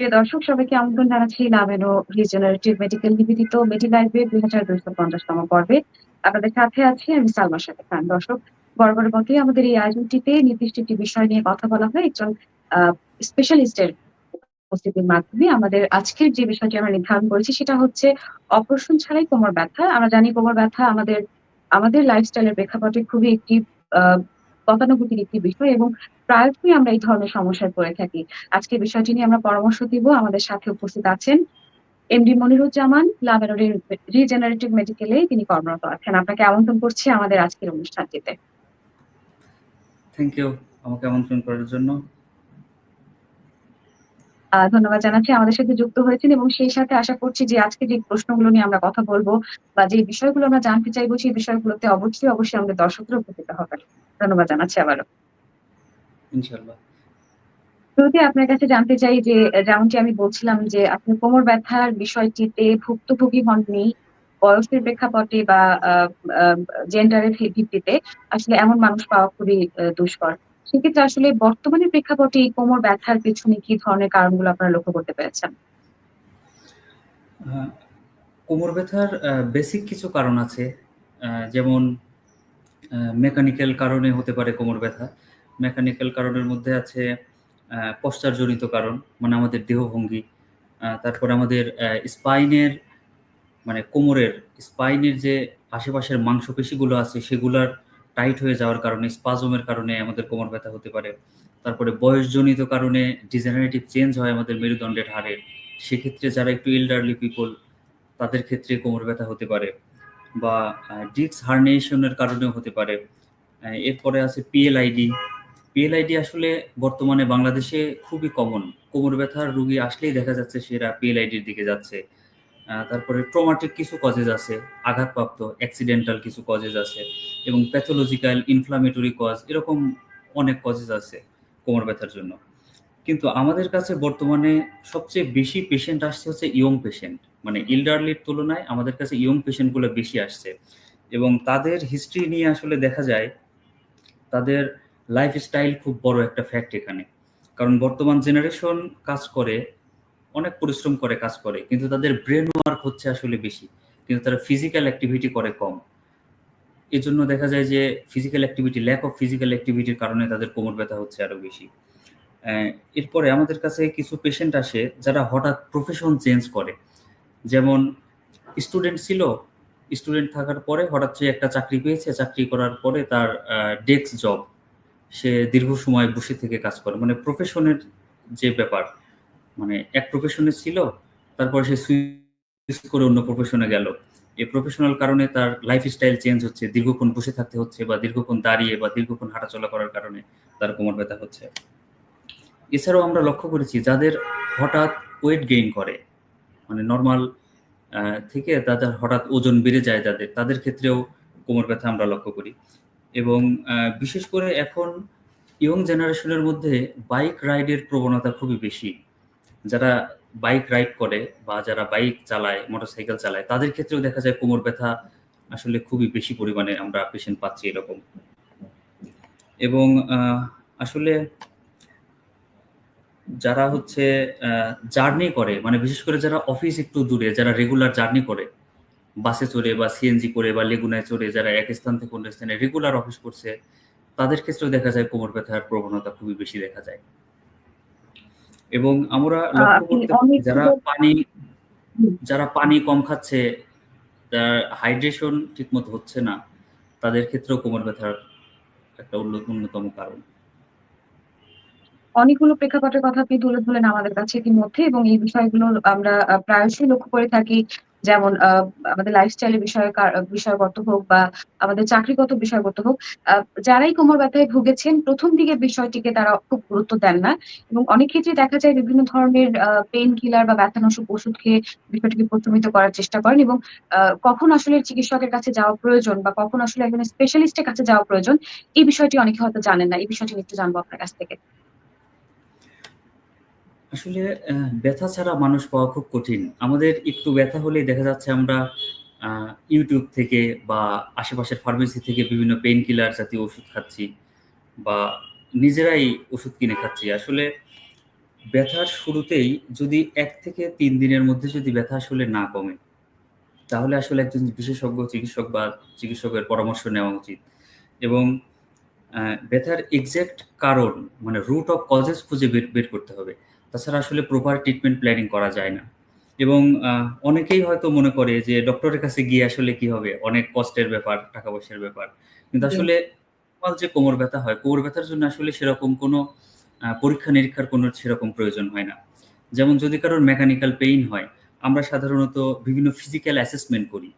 প্রিয় দর্শক সবাইকে আমন্ত্রণ জানাচ্ছি নামেনো রিজেনারেটিভ মেডিকেল নিবেদিত মেডিলাইভে দুই হাজার দুইশো পঞ্চাশতম পর্বে। আপনাদের সাথে আছি আমি সালমার সাথে খান। দর্শক, বরাবর মতোই আমাদের এই আয়োজনটিতে নির্দিষ্ট একটি বিষয় নিয়ে কথা বলা হয়। একজন স্পেশালিস্টের উপস্থিতির মাধ্যমে আমাদের আজকের যে বিষয়টি আমরা নির্ধারণ করেছি সেটা হচ্ছে অপারেশন ছাড়াই কোমর ব্যথা। আমরা জানি কোমর ব্যথা আমাদের আমাদের লাইফস্টাইলের প্রেক্ষাপটে খুবই একটি, আহ গতানুগতিক একটি বিষয় এবং প্রায়শই আমরা এই ধরনের সমস্যায় পড়ে থাকি। আজকে বিষয়টি নিয়ে আমরা পরামর্শ দিব। আমাদের সাথে উপস্থিত আছেন এমডি মনিরুজ্জামান লাভের রিজেনারেটিভ মেডিকেলে তিনি কর্মরত আছেন। আপনাকে আমন্ত্রণ করছি আমাদের আজকের অনুষ্ঠানটিতে। থ্যাংক ইউ আমাকে আমন্ত্রণ করার জন্য। ধন্যবাদ জানাচ্ছি। আমাদের সাথে যুক্ত হয়েছেন এবং সেই সাথে আশা করছি যে আজকে যে প্রশ্নগুলো নিয়ে আমরা কথা বলব বা যে বিষয়গুলো আমরা জানতে চাইব সেই বিষয়গুলোতে অবশ্যই অবশ্যই আমাদের দর্শকদের উপকৃত হবে ধন্যবাদ জানাচ্ছি আবারও। ইনশাল্লাহ শুরুতে আপনার কাছে জানতে চাই যে যেমনটি আমি বলছিলাম যে আপনি কোমর ব্যথার বিষয়টিতে ভুক্তভোগী হননি বয়সের প্রেক্ষাপটে বা জেন্ডারের ভিত্তিতে আসলে এমন মানুষ পাওয়া খুবই দুষ্কর। সেক্ষেত্রে আসলে বর্তমানে প্রেক্ষাপটে এই কোমর ব্যথার পেছনে কি ধরনের কারণগুলো আপনারা লক্ষ্য করতে পেরেছেন? কোমর ব্যথার বেসিক কিছু কারণ আছে। যেমন মেকানিক্যাল কারণে হতে পারে কোমর ব্যথা। মেকানিক্যাল কারণের মধ্যে আছে পশ্চারজনিত কারণ মানে আমাদের দেহভঙ্গি। তারপর আমাদের স্পাইনের মানে কোমরের স্পাইনের যে আশেপাশের মাংসপেশিগুলো আছে, সেগুলার টাইট হয়ে যাওয়ার কারণে স্পাজমের কারণে আমাদের কোমর ব্যথা হতে পারে। তারপরে বয়সজনিত কারণে ডিজেনারেটিভ চেঞ্জ হয় আমাদের মেরুদণ্ডের হারে সেক্ষেত্রে যারা একটু এল্ডারলি পিপল তাদের ক্ষেত্রে কোমর ব্যথা হতে পারে। বা ডিক্স হার্নেশনের কারণেও হতে পারে। এরপরে আছে পিএলআইডি পিএলআইডি আসলে বর্তমানে বাংলাদেশে খুবই কমন কোমর ব্যথার রুগী আসলেই দেখা যাচ্ছে সেরা পিএলআইডির দিকে যাচ্ছে। তারপরে ট্রমাটিক কিছু কজেজ আছে, আঘাতপ্রাপ্ত অ্যাক্সিডেন্টাল কিছু কজেজ আছে, এবং প্যাথোলজিক্যাল ইনফ্লামেটরি কজ এরকম অনেক কজেজ আছে কোমর ব্যথার জন্য। কিন্তু আমাদের কাছে বর্তমানে সবচেয়ে বেশি পেশেন্ট আসছে হচ্ছে ইয়ং পেশেন্ট মানে ইল্ডারলির তুলনায় আমাদের কাছে ইয়ং পেশেন্টগুলো বেশি আসছে। এবং তাদের হিস্ট্রি নিয়ে আসলে দেখা যায়, তাদের লাইফস্টাইল খুব বড় একটা ফ্যাক্ট এখানে। কারণ বর্তমান জেনারেশন কাজ করে, অনেক পরিশ্রম করে, কাজ করে, কিন্তু তাদের ব্রেন ওয়ার্ক হচ্ছে আসলে বেশি, কিন্তু তারা ফিজিক্যাল অ্যাক্টিভিটি করে কম। এজন্য দেখা যায় যে physical activity lack of physical অ্যাক্টিভিটির কারণে তাদের কোমর ব্যথা হচ্ছে আরও বেশি। এরপরে আমাদের কাছে কিছু পেশেন্ট আসে যারা হঠাৎ প্রফেশন চেঞ্জ করে। যেমন স্টুডেন্ট ছিল স্টুডেন্ট থাকার পরে হঠাৎ সে একটা চাকরি পেয়েছে, চাকরি করার পরে তার ডেস্ক জব সে দীর্ঘ সময় বসে থেকে কাজ করে। মানে প্রফেশনের যে ব্যাপার মানে এক প্রফেশনে ছিল, তারপরে সে সুইচ করে অন্য প্রফেশনে গেল। এই প্রফেশনাল কারণে তার লাইফ স্টাইল চেঞ্জ হচ্ছে, দীর্ঘক্ষণ বসে থাকতে হচ্ছে বা দীর্ঘক্ষণ দাঁড়িয়ে বা দীর্ঘক্ষণ হাঁটাচলা করার কারণে তার কোমর ব্যথা হচ্ছে। এছাড়াও আমরা লক্ষ্য করেছি, যাদের হঠাৎ ওয়েট গেইন করে মানে নর্মাল থেকে তাদের হঠাৎ ওজন বেড়ে যায় যাদের তাদের ক্ষেত্রেও কোমর ব্যথা আমরা লক্ষ্য করি। এবং বিশেষ করে এখন ইয়ং জেনারেশনের মধ্যে বাইক রাইডের প্রবণতা খুবই বেশি। যারা বাইক রাইড করে বা যারা বাইক চালায় মোটরসাইকেল চালায়, তাদের ক্ষেত্রেও দেখা যায় কোমর ব্যথা আসলে খুবই বেশি পরিমাণে আমরা পেশেন্ট পাচ্ছি এরকম। এবং আসলে যারা হচ্ছে জার্নি করে মানে বিশেষ করে যারা অফিস একটু দূরে যারা রেগুলার জার্নি করে বাসে চড়ে বা সিএনজি করে বা লেগুনায় চড়ে যারা এক স্থান থেকে অন্য স্থানে রেগুলার অফিস করছে তাদের ক্ষেত্রেও দেখা যায় কোমর ব্যথার প্রবণতা খুবই বেশি দেখা যায়। এবং আমরা লক্ষ্য করতে যারা পানি যারা পানি কম খাচ্ছে হাইড্রেশন ঠিকমতো হচ্ছে না তাদের ক্ষেত্রেও কোমর ব্যথার একটা অন্যতম কারণ। অনেকগুলো প্রেক্ষাপটের কথা আপনি তুলে ধরলেন আমাদের কাছে ইতিমধ্যে এবং এই বিষয়গুলো আমরা প্রায়শই লক্ষ্য করে থাকি। যেমন আমাদের লাইফস্টাইলের বিষয় বিষয়গত হোক বা আমাদের চাকরিগত বিষয়গত হোক যারাই কোমর ব্যথায় ভুগেছেন, প্রথম দিকের বিষয়টিকে তারা খুব গুরুত্ব দেন না। এবং অনেক ক্ষেত্রে দেখা যায় বিভিন্ন ধরনের পেইন কিলার বা ব্যথানাশক ওষুধ খেয়ে বিষয়টিকে প্রশমিত করার চেষ্টা করেন এবং কখন আসলে চিকিৎসকের কাছে যাওয়া প্রয়োজন বা কখন আসলে একজন স্পেশালিস্টের কাছে যাওয়া প্রয়োজন, এই বিষয়টি অনেকে হয়তো জানেন না। এই বিষয়টি একটু জানব আপনার কাছ থেকে। আসলে ব্যথা ছাড়া মানুষ পাওয়া খুব কঠিন আমাদের একটু ব্যথা হলেই দেখা যাচ্ছে আমরা ইউটিউব থেকে বা আশেপাশের ফার্মেসি থেকে বিভিন্ন পেইন কিলার জাতীয় ওষুধ খাচ্ছি বা নিজেরাই ওষুধ কিনে খাচ্ছি আসলে ব্যথার শুরুতেই যদি এক থেকে তিন দিনের মধ্যে যদি ব্যথা আসলে না কমে, তাহলে আসলে একজন বিশেষজ্ঞ চিকিৎসক বা চিকিৎসকের পরামর্শ নেওয়া উচিত। এবং ব্যথার এক্স্যাক্ট কারণ মানে রুট অফ কজেস খুঁজে বের বের করতে হবে। তাছাড়া আসলে প্রপার ট্রিটমেন্ট প্ল্যানিং করা যায় না। এবং অনেকেই হয়তো মনে করে যে ডক্টরের কাছে গিয়ে আসলে কি হবে? অনেক কষ্টের ব্যাপার, টাকা-পয়সার ব্যাপার। কিন্তু আসলে যে কোমর ব্যথা হয়, কোমর ব্যথার জন্য আসলে সেরকম কোনো পরীক্ষা-নিরীক্ষার কোনো সেরকম প্রয়োজন হয় না। যেমন যদি কারোর মেকানিক্যাল পেইন হয়, আমরা সাধারণত বিভিন্ন ফিজিক্যাল অ্যাসেসমেন্ট করি।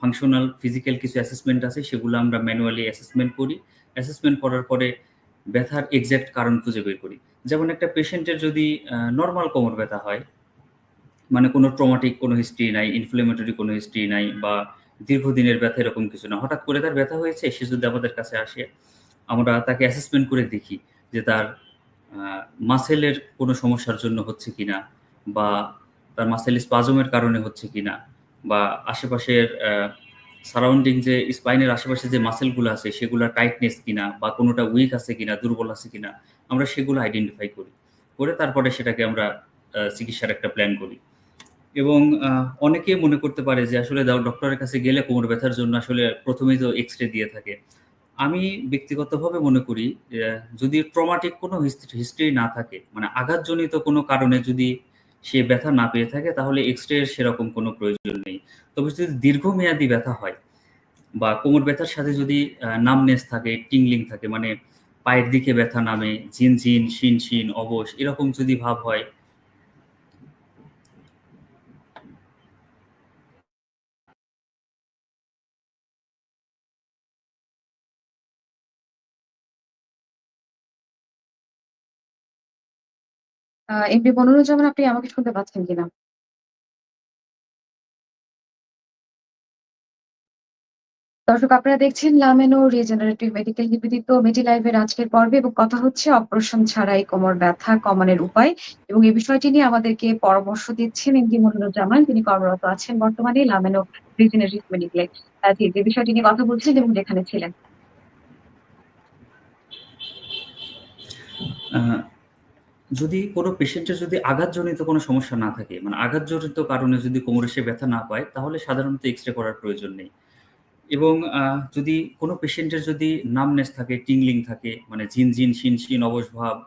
ফাংশনাল ফিজিক্যাল কিছু অ্যাসেসমেন্ট আছে সেগুলো আমরা ম্যানুয়ালি অ্যাসেসমেন্ট করি। অ্যাসেসমেন্ট করার পরে ব্যথার এক্সাক্ট কারণ খুঁজে বের করি। যেমন একটা পেশেন্টের যদি নর্মাল কোমর ব্যথা হয়, মানে কোনো ট্রমাটিক কোনো হিস্ট্রি নাই, ইনফ্লেমেটরি কোনো হিস্ট্রি নাই বা দীর্ঘদিনের ব্যথা এরকম কিছু না। হঠাৎ করে তার ব্যথা হয়েছে, সে যদি আমাদের কাছে আসে, আমরা তাকে অ্যাসেসমেন্ট করে দেখি যে তার মাসেলের কোনো সমস্যার জন্য হচ্ছে কি না বা তার মাসেল স্পাজমের কারণে হচ্ছে কি না বা আশেপাশের সারাউন্ডিং যে স্পাইনের আশেপাশে যে মাসেলগুলো আছে সেগুলা টাইটনেস কিনা বা কোনোটা উইক আছে কিনা, দুর্বল আছে কিনা, আমরা সেগুলো আইডেন্টিফাই করি। করে তারপরে সেটাকে আমরা চিকিৎসার একটা প্ল্যান করি। এবং আ অনেকেই মনে করতে পারে যে আসলে ডক্টরের কাছে গেলে কোমর ব্যথার জন্য আসলে প্রথমেই তো এক্স-রে দিয়ে থাকে। আমি ব্যক্তিগতভাবে মনে করি যদি ট্রমাটিক কোনো হিস্ট্রি না থাকে, মানে আঘাতজনিত কোনো কারণে যদি সে ব্যথা না পেয়ে থাকে তাহলে এক্স-রে এর সেরকম কোনো প্রয়োজন নেই। তবে যদি দীর্ঘমেয়াদী ব্যথা হয় বা কোমর ব্যথার সাথে যদি নামনেস থাকে, টিংলিং থাকে মানে পায়ের দিকে ব্যথা নামে, ঝিনঝিন, শিন শিন অবশ এরকম যদি ভাব হয় আ এমপি মনিরুজ্জামান আপনি আমাকে শুনতে পাচ্ছেন কিনা? দর্শক, আপনারা দেখছেন লামেনো রিজেনারেটিভ মেডিকেল নিবেদিত এর আজকের পর্বে এবং কথা হচ্ছে অপারেশন ছাড়াই কোমর ব্যথা কমানোর উপায় এবং এই বিষয়টি নিয়ে আমাদেরকে পরামর্শ দিচ্ছেন এমডি মনিরুজ্জামান। তিনি কর্মরত আছেন বর্তমানে লামেনো রিজেনারেটিভ মেডিকেলে। যে বিষয়টি নিয়ে কথা বলছিলেন এবং যেখানে ছিলেন। যদি কোনো পেশেন্টের যদি আঘাতজনিত কোনো সমস্যা না থাকে, মানে আঘাতজনিত কারণে যদি কোমরে সে ব্যথা না পায়, তাহলে সাধারণত এক্স-রে করার প্রয়োজন নেই। এবং যদি কোনো পেশেন্টের যদি নামনেস থাকে, টিংলিং থাকে, মানে ঝিনঝিন, শিনশিন, অবশ ভাব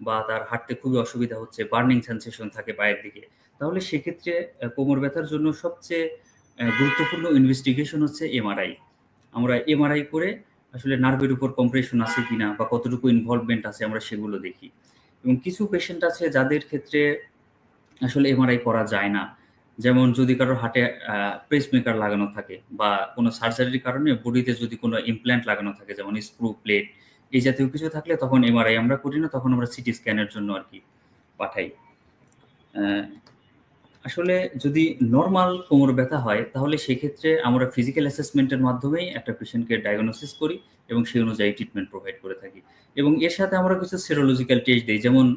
বা তার হাঁটতে খুবই অসুবিধা হচ্ছে, বার্নিং সেনসেশন থাকে পায়ের দিকে, তাহলে সেক্ষেত্রে কোমর ব্যথার জন্য সবচেয়ে গুরুত্বপূর্ণ ইনভেস্টিগেশন হচ্ছে এমআরআই। আমরা এমআরআই করে আসলে নার্ভের উপর কম্প্রেশন আছে কিনা বা কতটুকু ইনভলভমেন্ট আছে আমরা সেগুলো দেখি। এবং কিছু পেশেন্ট আছে যাদের ক্ষেত্রে আসলে এমআরআই করা যায় না। যেমন যদি কারোর হাটে পেসমেকার লাগানো থাকে বা কোনো সার্জারির কারণে বডিতে যদি কোনো ইমপ্ল্যান্ট লাগানো থাকে যেমন স্ক্রু, প্লেট এই জাতীয় কিছু থাকলে তখন এমআরআই আমরা করি না, তখন আমরা সিটি স্ক্যানের জন্য আর কি পাঠাই। আসলে যদি নর্মাল কোমর ব্যথা হয় তাহলে সেক্ষেত্রে আমরা ফিজিক্যাল অ্যাসেসমেন্টের মাধ্যমেই একটা পেশেন্টকে ডায়াগনোসিস করি এবং সেই অনুযায়ী ট্রিটমেন্ট প্রোভাইড করে থাকি। এবং এর সাথে আমরা কিছু সেরোলজিক্যাল টেস্ট দিই যেমন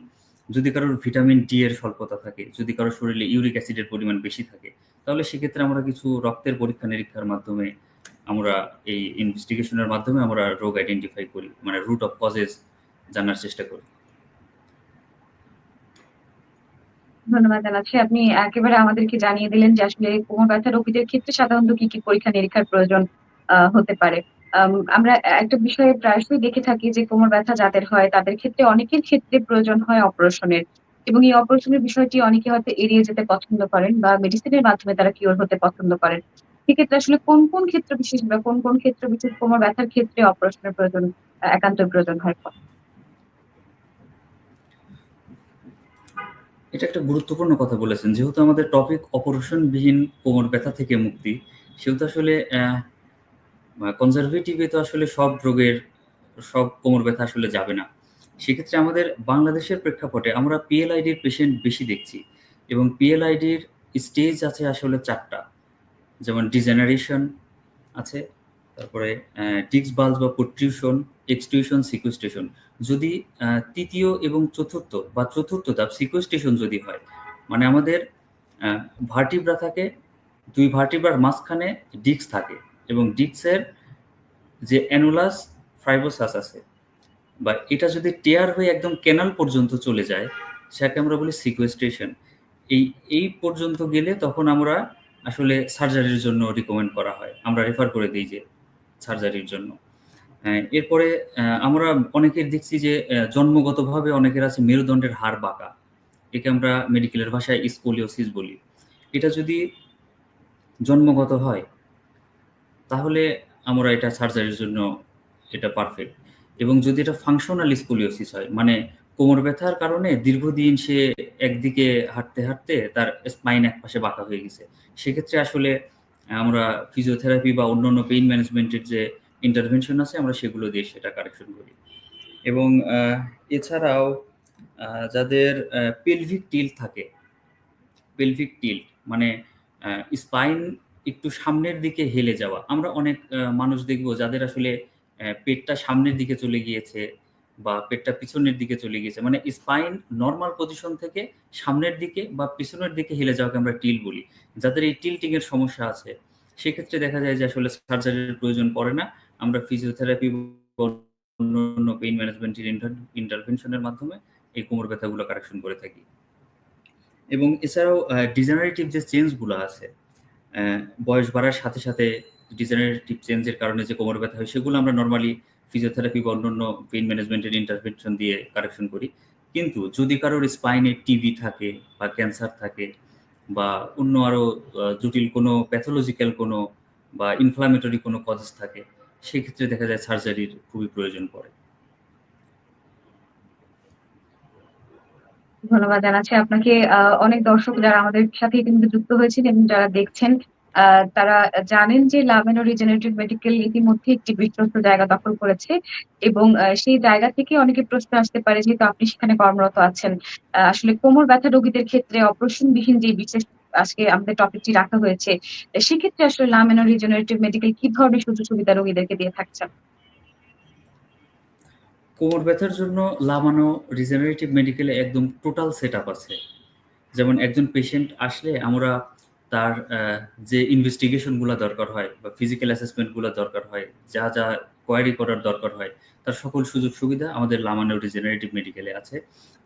যদি কারোর ভিটামিন ডি এর স্বল্পতা থাকে, যদি কারও শরীরে ইউরিক অ্যাসিডের পরিমাণ বেশি থাকে, তাহলে সেক্ষেত্রে আমরা কিছু রক্তের পরীক্ষা-নিরীক্ষার মাধ্যমে আমরা এই ইনভেস্টিগেশনের মাধ্যমে আমরা রোগ আইডেন্টিফাই করি। মানে রুট অফ কজেস জানার চেষ্টা করি। ধন্যবাদ জানাচ্ছি। আপনি একেবারে আমাদেরকে জানিয়ে দিলেন যে আসলে কোমর ব্যথা রোগীদের ক্ষেত্রে সাধারণত কি, কি পরীক্ষা-নিরীক্ষার প্রয়োজন আ হতে পারে। আম আমরা একটা বিষয়ে প্রায়শই দেখে থাকি যে কোমর ব্যথা যাদের হয় তাদের ক্ষেত্রে অনেকের ক্ষেত্রে প্রয়োজন হয় অপারেশনের। এবং এই অপারেশনের বিষয়টি অনেকে হয়তো এড়িয়ে যেতে পছন্দ করেন বা মেডিসিনের মাধ্যমে তারা কিওর হতে পছন্দ করেন। সেক্ষেত্রে আসলে কোন, কোন ক্ষেত্র বিশেষ বা কোন, কোন ক্ষেত্র বিশেষ কোমর ব্যথার ক্ষেত্রে অপারেশনের প্রয়োজন একান্ত প্রয়োজন হয়? এটা একটা গুরুত্বপূর্ণ কথা বলেছেন। যেহেতু আমাদের টপিক অপারেশনবিহীন কোমর ব্যথা থেকে মুক্তি, সেহেতু আসলে কনজারভেটিভ তো আসলে সব রোগের সব কোমর ব্যথা আসলে যাবে না। সেক্ষেত্রে আমাদের বাংলাদেশের প্রেক্ষাপটে আমরা পিএলআইডির পেশেন্ট বেশি দেখছি এবং পিএলআইডির স্টেজ আছে আসলে চারটা যেমন ডিজেনারেশন আছে, তারপরে ডিস্ক বাল্জ বা প্রোট্রিউশন, এক্সটিউশন, সিকুয়েস্টেশন। যদি তৃতীয় এবং চতুর্থ বা ৪র্থ ধাপ সিকুয়েস্টেশন যদি হয়, মানে আমাদের ভার্টিব্রা থাকে, দুই ভার্টিব্রার মাঝখানে ডিস্ক থাকে এবং ডিস্কের যে অ্যানুলাস ফ্রাইবোসাস আছে বা এটা যদি টেয়ার হয়ে একদম ক্যানাল পর্যন্ত চলে যায়, সেটাকে আমরা বলি সিকুয়েস্ট্রেশন এই এই পর্যন্ত গেলে তখন আমরা আসলে সার্জারির জন্য রিকমেন্ড করা হয়। আমরা রেফার করে দিই যে সার্জারির জন্য। এরপরে আমরা অনেকের দেখছি যে জন্মগতভাবে অনেকের আছে মেরুদণ্ডের হাড় বাঁকা। একে আমরা মেডিকেলের ভাষায় স্কোলিওসিস বলি। এটা যদি জন্মগত হয়, তাহলে আমরা এটা সার্জারির জন্য এটা পারফেক্ট এবং যদি এটা ফাংশনাল স্কোলিওসিস হয় মানে কোমর ব্যথার কারণে দীর্ঘদিন সে একদিকে হাঁটতে হাঁটতে তার স্পাইন এক পাশে বাঁকা হয়ে গেছে। সেক্ষেত্রে আসলে আমরা ফিজিওথেরাপি বা অন্যান্য পেইন ম্যানেজমেন্টের যে ইন্টারভেনশন আছে, আমরা সেগুলো দিয়ে সেটা কারেকশন করি। এবং এছাড়াও যাদের পেলভিক টিল থাকে পেলভিক টিল মানে স্পাইন একটু সামনের দিকে হেলে যাওয়া। আমরা অনেক মানুষ দেখব যাদের আসলে পেটটা সামনের দিকে চলে গিয়েছে বা পেটটা পিছনের দিকে চলে গিয়েছে। মানে স্পাইন নর্মাল পজিশন থেকে সামনের দিকে বা পিছনের দিকে হেলে যাওয়াকে আমরা টিল বলি। যাদের এই টিল্টিং এর সমস্যা আছে, সেক্ষেত্রে দেখা যায় যে আসলে সার্জারির প্রয়োজন পড়ে না। আমরা ফিজিওথেরাপি অন্যান্য পেইন ম্যানেজমেন্টের ইন্টারভেনশনের মাধ্যমে এই কোমর ব্যথাগুলো কারেকশন করে থাকি। এবং এছাড়াও ডিজেনারেটিভ যে চেঞ্জগুলো আছে বয়স বাড়ার সাথে সাথে ডিজেনারেটিভ চেঞ্জের কারণে যে কোমর ব্যথা হয়, সেগুলো আমরা নর্মালি ফিজিওথেরাপি বা অন্যান্য পেইন ম্যানেজমেন্টের ইন্টারভেনশন দিয়ে কারেকশন করি। কিন্তু যদি কারোর স্পাইনে টিবি থাকে বা ক্যান্সার থাকে বা অন্য আরও জটিল কোনো প্যাথোলজিক্যাল কোনো বা ইনফ্লামেটরি কোনো কজেস থাকে সেক্ষেত্রে দেখা যায় সার্জারির খুবই প্রয়োজন পড়ে। ধন্যবাদ জানাচ্ছি আপনাকে। অনেক দর্শক যারা আমাদের সাথে কিন্তু যুক্ত হয়েছেন এবং যারা দেখছেন তারা জানেন যে লাভেনো রিজেনারেটিভ মেডিকেল ইতিমধ্যে একটি বিশ্বস্ত জায়গা দখল করেছে এবং সেই জায়গা থেকে অনেকে প্রশ্ন আসতে পারে যেহেতু আপনি সেখানে কর্মরত আছেন? আসলে কোমর ব্যথা রোগীদের ক্ষেত্রে অপারেশনবিহীন যে বিশেষ আজকে আমাদের টপিকটি রাখা হয়েছে। সেক্ষেত্রে আসলে লামেনো রিজেনারেটিভ মেডিকেল কি ধরনের সুযোগ সুবিধা রোগীদেরকে দিয়ে থাকছেন কোমর ব্যথার জন্য লামানো রিজেনারেটিভ মেডিকেলে একদম টোটাল সেট আছে। যেমন একজন পেশেন্ট আসলে আমরা তার যে ইনভেস্টিগেশনগুলো দরকার হয় বা ফিজিক্যাল অ্যাসেসমেন্ট অ্যাসেসমেন্টগুলো দরকার হয়, যা যা কোয়ারি করার দরকার হয়, তার সকল সুযোগ সুবিধা আমাদের লামানো রিজেনারেটিভ মেডিকেলে আছে।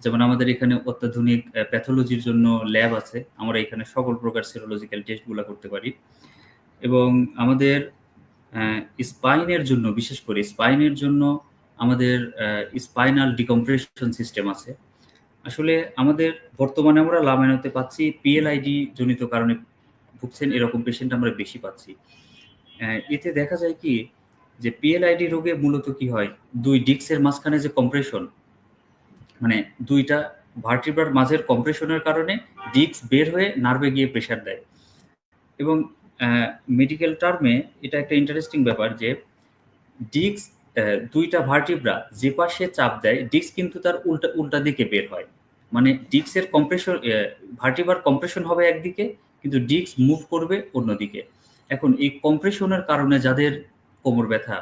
যেমন আমাদের এখানে অত্যাধুনিক প্যাথোলজির জন্য ল্যাব আছে। আমরা এখানে সকল প্রকার সেরোলজিক্যাল টেস্টগুলো করতে পারি। এবং আমাদের স্পাইনের জন্য, বিশেষ করে স্পাইনের জন্য আমাদের স্পাইনাল ডিকম্প্রেশন সিস্টেম আছে। আসলে আমাদের বর্তমানে আমরা লামাইনতে পাচ্ছি পিএলআইডি জনিত কারণে ভুগছেন, এরকম পেশেন্ট আমরা বেশি পাচ্ছি। এতে দেখা যায় কি যে পিএলআইডি রোগে মূলত কি হয়? দুই ডিক্সের মাঝখানে যে কম্প্রেশন মানে দুইটা ভার্টিব্রার মাঝের কম্প্রেশনের কারণে ডিক্স বের হয়ে নার্ভে গিয়ে প্রেশার দেয়। এবং মেডিকেল টার্মে এটা একটা ইন্টারেস্টিং ব্যাপার যে ডিক্স দুইটা ভার্টিব্রা যে পাশে চাপ দেয় ডিক্স কিন্তু তার উল্টা উল্টা দিকে বের হয়। মানে ডিক্সের কম্প্রেশন ভার্টিবার কম্প্রেশন হবে একদিকে কিন্তু ডিক্স মুভ করবে অন্যদিকে। এখন এই কম্প্রেশনের কারণে যাদের কোমর ব্যথা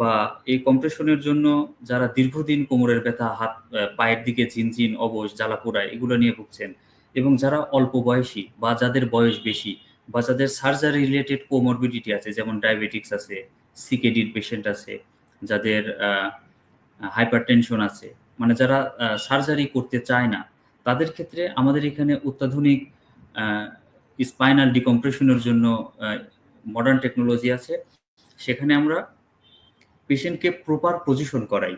বা এই কম্প্রেশনের জন্য যারা দীর্ঘদিন কোমরের ব্যথা, হাত পায়ের দিকে ঝিনঝিন, অবশ, জ্বালাপোড়া, এগুলো নিয়ে ভুগছেন এবং যারা অল্প বয়সী বা যাদের বয়স বেশি বা যাদের সার্জারি রিলেটেড কোমরবিডিটি আছে, যেমন ডায়াবেটিক্স আছে সিকেডির পেশেন্ট আছে, যাদের হাইপার টেনশন আছে মানে যারা সার্জারি করতে চায় না, তাদের ক্ষেত্রে আমাদের এখানে অত্যাধুনিক স্পাইনাল ডিকম্প্রেশনের জন্য মডার্ন টেকনোলজি আছে। সেখানে আমরা পেশেন্টকে প্রপার পজিশন করাই।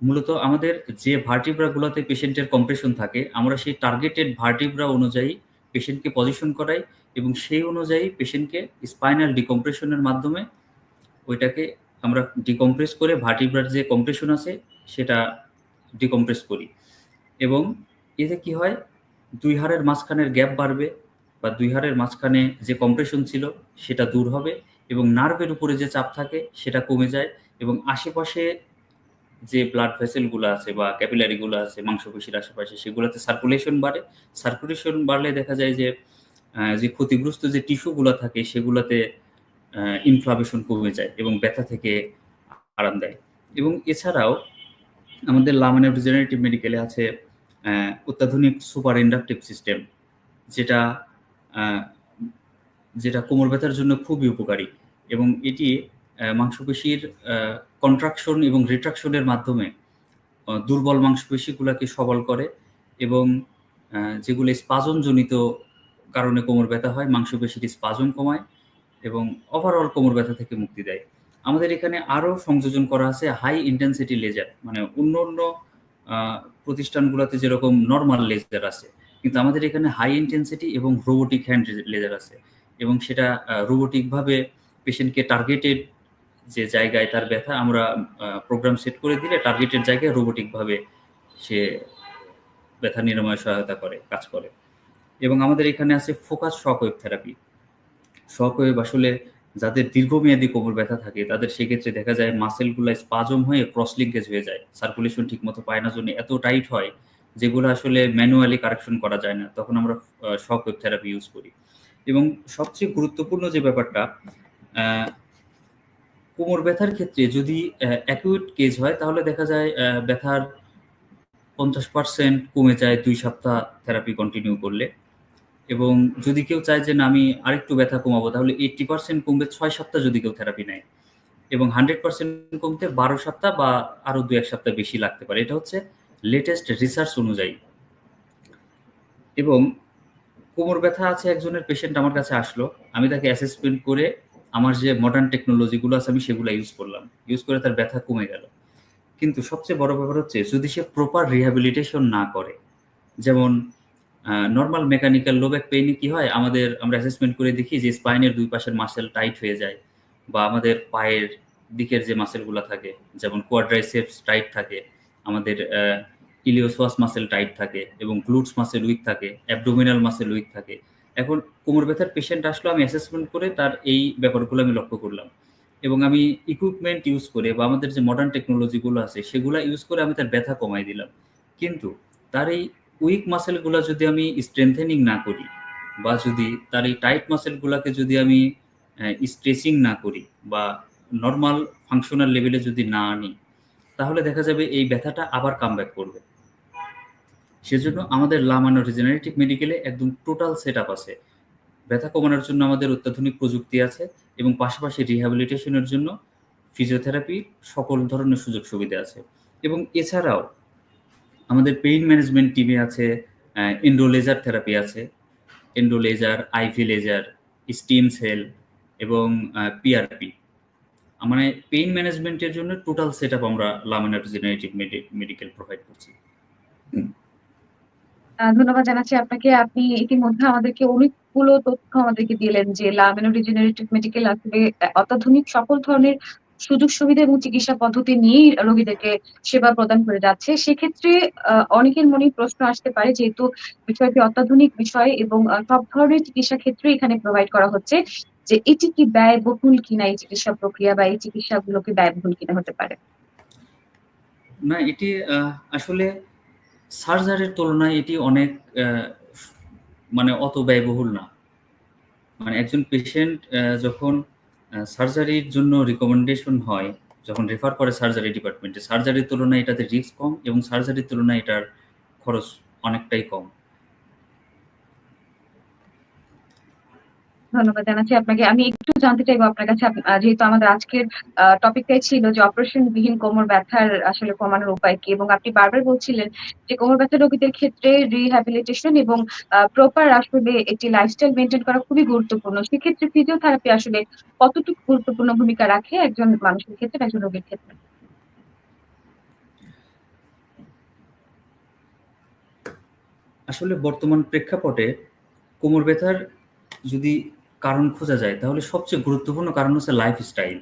মূলত আমাদের যে ভার্টিব্রাগুলোতে পেশেন্টের কম্প্রেশন থাকে, আমরা সেই টার্গেটেড ভার্টিব্রা অনুযায়ী পেশেন্টকে পজিশন করাই এবং সেই অনুযায়ী পেশেন্টকে স্পাইনাল ডিকম্প্রেশনের মাধ্যমে ওইটাকে আমরা ডিকম্প্রেস করে ভার্টিব্রার যে কম্প্রেশন আছে, সেটা ডিকম্প্রেস করি। এবং এতে কি হয়? দুই হাড়ের মাঝখানের গ্যাপ বাড়বে। বা দুই হাড়ের মাঝখানে যে কম্প্রেশন ছিল সেটা দূর হবে এবং নার্ভের উপরে যে চাপ থাকে সেটা কমে যায় এবং আশেপাশে যে ব্লাড ভেসেলগুলো আছে বা ক্যাপিলারিগুলো আছে, মাংসপেশির আশেপাশে সেগুলোতে সার্কুলেশন বাড়ে। সার্কুলেশন বাড়লে দেখা যায় যে যে ক্ষতিগ্রস্ত যে টিস্যুগুলো থাকে সেগুলোতে ইনফ্লামেশন কমে যায় এবং ব্যথা থেকে আরাম দেয়। এবং এছাড়াও আমাদের লামানে রিজেনারেটিভ মেডিকেলে আছে অত্যাধুনিক সুপার ইন্ডাকটিভ সিস্টেম যেটা যেটা কোমর ব্যথার জন্য খুবই উপকারী। এবং এটি মাংসপেশির কন্ট্রাকশন এবং রিট্রাকশনের মাধ্যমে দুর্বল মাংসপেশিগুলোকে সবল করে এবং যেগুলো স্পাজমজনিত কারণে কোমর ব্যথা হয়, মাংসপেশির স্পাজম কমায় এবং ওভারঅল কোমর ব্যথা থেকে মুক্তি দেয়। আমাদের এখানে আরও সংযোজন করা আছে হাই ইন্টেন্সিটি লেজার মানে অন্য অন্য প্রতিষ্ঠানগুলোতে যেরকম নর্মাল লেজার আছে। কিন্তু আমাদের এখানে হাই ইন্টেন্সিটি এবং রোবোটিক হ্যান্ড লেজার আছে। এবং সেটা রোবোটিকভাবে পেশেন্টকে টার্গেটেড যে জায়গায় তার ব্যথা আমরা প্রোগ্রাম সেট করে দিলে টার্গেটেড জায়গায় রোবোটিকভাবে সে ব্যথা নিরাময় সহায়তা করে, কাজ করে। এবং আমাদের এখানে আছে focus shock wave therapy shock wave আসলে যাদের দীর্ঘমেয়াদী কোমর ব্যথা থাকে, তাদের সেক্ষেত্রে দেখা যায় মাসেলগুলো স্পাজম হয়ে ক্রস লিঙ্কেজ হয়ে যায়। সার্কুলেশন ঠিকমতো পায় না জন্য এত টাইট হয়। যেগুলো আসলে ম্যানুয়ালি কারেকশন করা যায় না, তখন আমরা শক ওয়েভ থেরাপি ইউজ করি। এবং সবচেয়ে গুরুত্বপূর্ণ যে ব্যাপারটা কোমর ব্যথার ক্ষেত্রে যদি অ্যাকিউট কেস হয়, তাহলে দেখা যায় ব্যথার পঞ্চাশ পার্সেন্ট কমে যায় দুই সপ্তাহ থেরাপি কন্টিনিউ করলে। এবং যদি কেউ চায় যে, না, আমি আরেকটু ব্যথা কমাবো তাহলে এইটটি পার্সেন্ট কমবে ছয় সপ্তাহ যদি কেউ থেরাপি নেয়। এবং হান্ড্রেড পার্সেন্ট কমতে বারো সপ্তাহ বা আরও দু এক সপ্তাহ বেশি লাগতে পারে। এটা হচ্ছে লেটেস্ট রিসার্চ অনুযায়ী। এবং কোমর ব্যথা আছে একজনের পেশেন্ট আমার কাছে আসলো। আমি তাকে অ্যাসেসমেন্ট করে আমার যে মডার্ন টেকনোলজিগুলো আছে, আমি সেগুলো ইউজ করলাম। ইউজ করে তার ব্যথা কমে গেল। কিন্তু সবচেয়ে বড় ব্যাপার হচ্ছে, যদি সে প্রপার রিহ্যাবিলিটেশন না করে, যেমন নর্মাল মেকানিক্যাল লো ব্যাক পেইনে কি হয়? আমাদের, আমরা অ্যাসেসমেন্ট করে দেখি যে স্পাইনের দুই পাশের মাসেল টাইট হয়ে যায় বা আমাদের পায়ের দিকের যে মাসেলগুলো থাকে, যেমন কোয়াড্রাইসেপস টাইট থাকে, আমাদের ইলিওসোয়াস মাসেল টাইট থাকে এবং গ্লুটস মাসেল উইক থাকে, অ্যাবডোমিনাল মাসেল উইক থাকে। এখন কোমর ব্যথার পেশেন্ট আসলো, আমি অ্যাসেসমেন্ট করে তার এই ব্যাপারগুলো আমি লক্ষ্য করলাম। এবং আমি ইকুইপমেন্ট ইউজ করে বা আমাদের যে মডার্ন টেকনোলজিগুলো আছে, সেগুলো ইউজ করে আমি তার ব্যথা কমাই দিলাম। কিন্তু তার এই উইক মাসেলগুলো যদি আমি স্ট্রেংথেনিং না করি বা যদি তার এই টাইট মাসেলগুলোকে যদি আমি স্ট্রেচিং না করি বা নর্মাল ফাংশনাল লেভেলে যদি না আনি, তাহলে দেখা যাবে এই ব্যথাটা আবার কাম করবে। সেজন্য আমাদের লামানো রিজেনারেটিভ মেডিকেলে একদম টোটাল সেট আছে। ব্যথা কমানোর জন্য আমাদের অত্যাধুনিক প্রযুক্তি আছে এবং পাশাপাশি রিহ্যাবিলিটেশনের জন্য ফিজিওথেরাপি সকল ধরনের সুযোগ সুবিধা আছে। এবং এছাড়াও আমাদের পেইন ম্যানেজমেন্ট টিমে আছে এন্ডোলেজার থেরাপি আছে endolaser IV laser stem cell এবং পিআরপি মানে পেইন ম্যানেজমেন্টের জন্য টোটাল সেট আপ আমরা লামিনার জেনারেটিভ মেডিকেল প্রোভাইড করছি। ধন্যবাদ জানাচ্ছি আপনাকে। আপনি ইতিমধ্যে আমাদেরকে অনেকগুলো তথ্য আমাদেরকে দিলেন যে লামিনো ডিজেনারেটিভ মেডিকেল অত্যাধুনিক সকল ধরনের সুযোগ সুবিধা এবং চিকিৎসা পদ্ধতি নিয়েই রোগীদেরকে সেবা প্রদান করে যাচ্ছে। সেক্ষেত্রে অনেকের মনে প্রশ্ন আসতে পারে যেহেতু বিষয়টি অত্যাধুনিক বিষয় এবং সব ধরনের চিকিৎসা ক্ষেত্রে এখানে প্রোভাইড করা হচ্ছে যে এটি কি ব্যয়বহুল কিনা এই চিকিৎসা প্রক্রিয়া বা এই চিকিৎসাগুলোকে ব্যয়বহুল কিনা হতে পারে। না, এটি আসলে সার্জারির তুলনায় এটি অনেক মানে অত ব্যয়বহুল না। মানে একজন পেশেন্ট যখন সার্জারির জন্য রিকমেন্ডেশন হয়, যখন রেফার করে সার্জারি ডিপার্টমেন্টে সার্জারির তুলনায় এটাতে রিস্ক কম এবং সার্জারির তুলনায় এটার খরচ অনেকটাই কম। ধন্যবাদ জানাচ্ছি আপনাকে। আমি একটু জানতে চাইব আপনার কাছে যেহেতু আমাদের আজকের টপিকটাই ছিল যে অপারেশন বিহীন কোমর ব্যথার আসলে কমানোর উপায় কি, এবং আপনি বারবার বলছিলেন যে কোমর ব্যথা রোগীদের ক্ষেত্রে রিহ্যাবিলিটেশন এবং প্রপার আসলে একটি লাইফস্টাইল মেনটেন করা খুবই গুরুত্বপূর্ণ। সেক্ষেত্রে ফিজিওথেরাপি আসলে কতটুকু গুরুত্বপূর্ণ ভূমিকা রাখে একজন মানুষের ক্ষেত্রে একজন রোগীর ক্ষেত্রে? আসলে বর্তমান প্রেক্ষাপটে কোমর ব্যথার যদি কারণ খোঁজা যায়। তাহলে সবচেয়ে গুরুত্বপূর্ণ কারণ হচ্ছে লাইফস্টাইল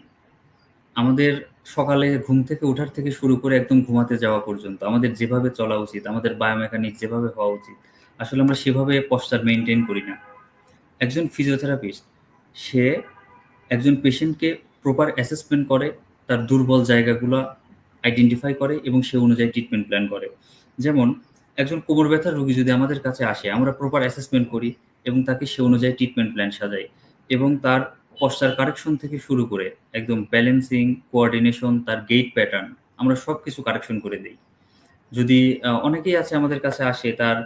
আমাদের সকালে ঘুম থেকে ওঠার থেকে শুরু করে একদম ঘুমাতে যাওয়া পর্যন্ত, আমাদের যেভাবে চলা উচিত, আমাদের বায়োমেকানিক যেভাবে হওয়া উচিত, আসলে আমরা সেভাবে পশ্চার মেনটেন করি না। একজন ফিজিওথেরাপিস্ট সে একজন পেশেন্টকে প্রপার অ্যাসেসমেন্ট করে, তার দুর্বল জায়গাগুলো আইডেন্টিফাই করে এবং সে অনুযায়ী ট্রিটমেন্ট প্ল্যান করে। যেমন, একজন কোমর ব্যথার রোগী যদি আমাদের কাছে আসে, আমরা প্রপার অ্যাসেসমেন্ট করি এবং তাকে সে অনুযায়ী ট্রিটমেন্ট প্ল্যান সাজাই এবং তার পশ্চার কারেকশন থেকে শুরু করে একদম ব্যালেন্সিং কোঅর্ডিনেশন তার গেট প্যাটার্ন আমরা সব কিছু কারেকশন করে দিই। যদি অনেকেই আছে আমাদের কাছে আসে তার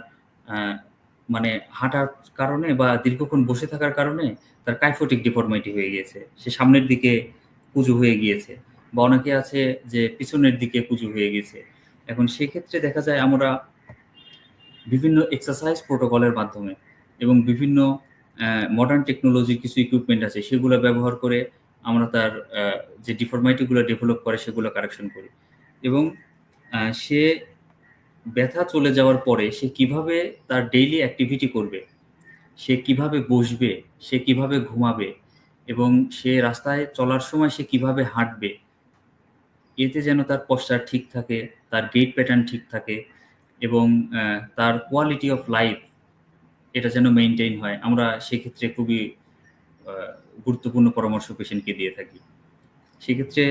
মানে হাঁটার কারণে বা দীর্ঘক্ষণ বসে থাকার কারণে তার কাইফোটিক ডিফর্মিটি হয়ে গিয়েছে, সে সামনের দিকে কুজু হয়ে গিয়েছে বা অনেকে আছে যে পিছনের দিকে কুজু হয়ে গেছে এখন সেক্ষেত্রে দেখা যায় আমরা বিভিন্ন এক্সারসাইজ প্রোটোকলের মাধ্যমে এবং বিভিন্ন মডার্ন টেকনোলজির কিছু ইকুইপমেন্ট আছে, সেগুলো ব্যবহার করে আমরা তার যে ডিফরমাইটিগুলো ডেভেলপ করে সেগুলো কারেকশন করি। এবং সে ব্যথা চলে যাওয়ার পরে সে কীভাবে তার ডেইলি অ্যাক্টিভিটি করবে, সে কীভাবে বসবে, সে কীভাবে ঘুমাবে এবং সে রাস্তায় চলার সময় সে কীভাবে হাঁটবে, এতে যেন তার পশ্চার ঠিক থাকে, তার গেট প্যাটার্ন ঠিক থাকে এবং তার কোয়ালিটি অফ লাইফ এটা যেন মেনটেন হয়। আমরা সেক্ষেত্রে খুবই গুরুত্বপূর্ণ পরামর্শ পেশেন্টকে দিয়ে থাকি। সেক্ষেত্রে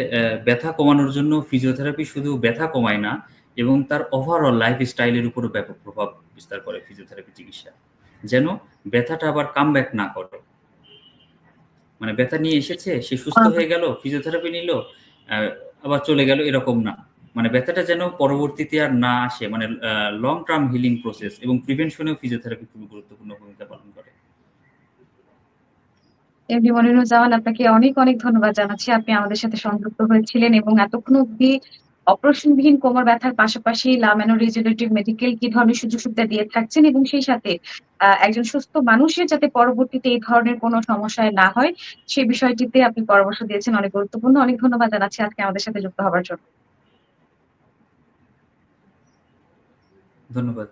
ব্যথা কমানোর জন্য ফিজিওথেরাপি শুধু ব্যথা কমায় না এবং তার ওভারঅল লাইফ স্টাইলের উপরও ব্যাপক প্রভাব বিস্তার করে ফিজিওথেরাপি চিকিৎসা। যেন ব্যথাটা আবার কাম ব্যাক না করে। মানে ব্যথা নিয়ে এসেছে সে সুস্থ হয়ে। গেল ফিজিওথেরাপি নিল আহ, আবার চলে গেল এরকম না। মানে ব্যথাটা যেন পরবর্তীতে আর না আসে মানে লং টার্ম হিলিং প্রসেস এবং প্রিভেনশনেও ফিজিওথেরাপি খুবই গুরুত্বপূর্ণ ভূমিকা পালন করে। এমডি মনিরুজ্জামান, আপনাকে অনেক অনেক ধন্যবাদ জানাচ্ছি। আপনি আমাদের সাথে সংযুক্ত হয়েছিলেন এবং এতক্ষণ অব্দি অপারেশনবিহীন কোমর ব্যথার পাশাপাশি লামেনো রিজেনারেটিভ মেডিকেল কি ধরনের সুযোগ সুবিধা দিয়ে থাকছেন এবং সেই সাথে একজন সুস্থ মানুষের যাতে পরবর্তীতে এই ধরনের কোনো সমস্যায় না হয় সেই বিষয়টিতে আপনি পরামর্শ দিয়েছেন অনেক গুরুত্বপূর্ণ। অনেক ধন্যবাদ জানাচ্ছি আজকে আমাদের সাথে যুক্ত হওয়ার জন্য। ধন্যবাদ।